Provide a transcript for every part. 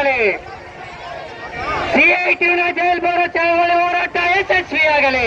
ಹೋರಾಟ ಸಿಐಟಿನ ಜೈಲ್ ಬರೋ ಚಳವಳಿ ಹೋರಾಟ ಯಶಸ್ವಿಯಾಗಲಿ.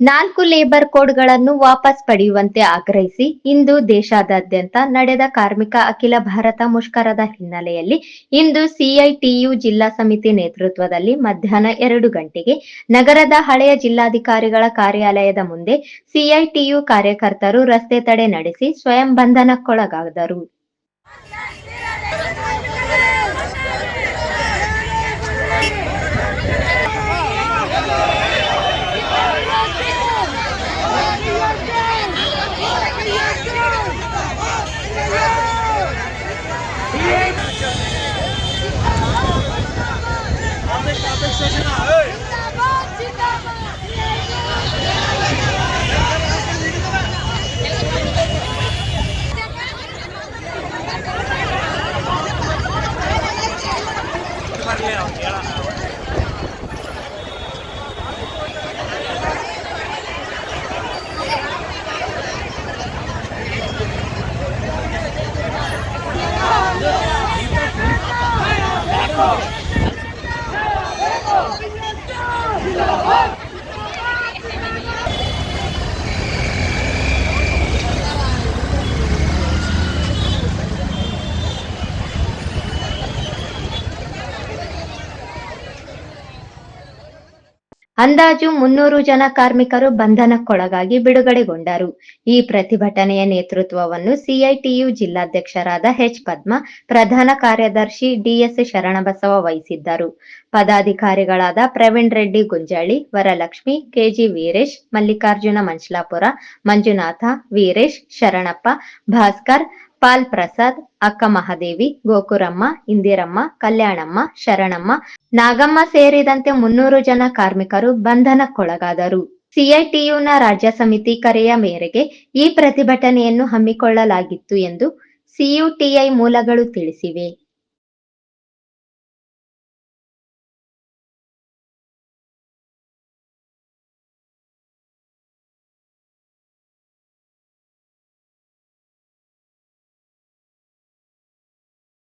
ನಾಲ್ಕು ಲೇಬರ್ ಕೋಡ್ಗಳನ್ನು ವಾಪಸ್ ಪಡೆಯುವಂತೆ ಆಗ್ರಹಿಸಿ ಇಂದು ದೇಶಾದ್ಯಂತ ನಡೆದ ಕಾರ್ಮಿಕ ಅಖಿಲ ಭಾರತ ಮುಷ್ಕರದ ಹಿನ್ನೆಲೆಯಲ್ಲಿ ಇಂದು ಸಿಐಟಿಯು ಜಿಲ್ಲಾ ಸಮಿತಿ ನೇತೃತ್ವದಲ್ಲಿ ಮಧ್ಯಾಹ್ನ ಎರಡು ಗಂಟೆಗೆ ನಗರದ ಹಳೆಯ ಜಿಲ್ಲಾಧಿಕಾರಿಗಳ ಕಾರ್ಯಾಲಯದ ಮುಂದೆ ಸಿಐಟಿಯು ಕಾರ್ಯಕರ್ತರು ರಸ್ತೆ ತಡೆ ನಡೆಸಿ ಸ್ವಯಂ ಬಂಧನಕ್ಕೊಳಗಾದರು. ಅಂದಾಜು ಮುನ್ನೂರು ಜನ ಕಾರ್ಮಿಕರು ಬಂಧನಕ್ಕೊಳಗಾಗಿ ಬಿಡುಗಡೆಗೊಂಡರು. ಈ ಪ್ರತಿಭಟನೆಯ ನೇತೃತ್ವವನ್ನು ಸಿಐಟಿಯು ಜಿಲ್ಲಾಧ್ಯಕ್ಷರಾದ ಎಚ್ ಪದ್ಮ, ಪ್ರಧಾನ ಕಾರ್ಯದರ್ಶಿ ಡಿಎಸ್ ಶರಣಬಸವ ವಹಿಸಿದ್ದರು. ಪದಾಧಿಕಾರಿಗಳಾದ ಪ್ರವೀಣ್ ರೆಡ್ಡಿ ಗುಂಜಾಳಿ, ವರಲಕ್ಷ್ಮಿ, ಕೆಜಿ ವೀರೇಶ್, ಮಲ್ಲಿಕಾರ್ಜುನ ಮಂಚ್ಲಾಪುರ ಮಂಜುನಾಥ, ವೀರೇಶ್, ಶರಣಪ್ಪ, ಭಾಸ್ಕರ್ ಪಾಲ್ ಪ್ರಸಾದ್, ಅಕ್ಕ ಮಹಾದೇವಿ, ಗೋಕುರಮ್ಮ, ಇಂದಿರಮ್ಮ, ಕಲ್ಯಾಣಮ್ಮ, ಶರಣಮ್ಮ, ನಾಗಮ್ಮ ಸೇರಿದಂತೆ ಮುನ್ನೂರು ಜನ ಕಾರ್ಮಿಕರು ಬಂಧನಕ್ಕೊಳಗಾದರು. ಸಿಐಟಿಯುನ ರಾಜ್ಯ ಸಮಿತಿ ಕರೆಯ ಮೇರೆಗೆ ಈ ಪ್ರತಿಭಟನೆಯನ್ನು ಹಮ್ಮಿಕೊಳ್ಳಲಾಗಿತ್ತು ಎಂದು ಸಿಯುಟಿಐ ಮೂಲಗಳು ತಿಳಿಸಿವೆ.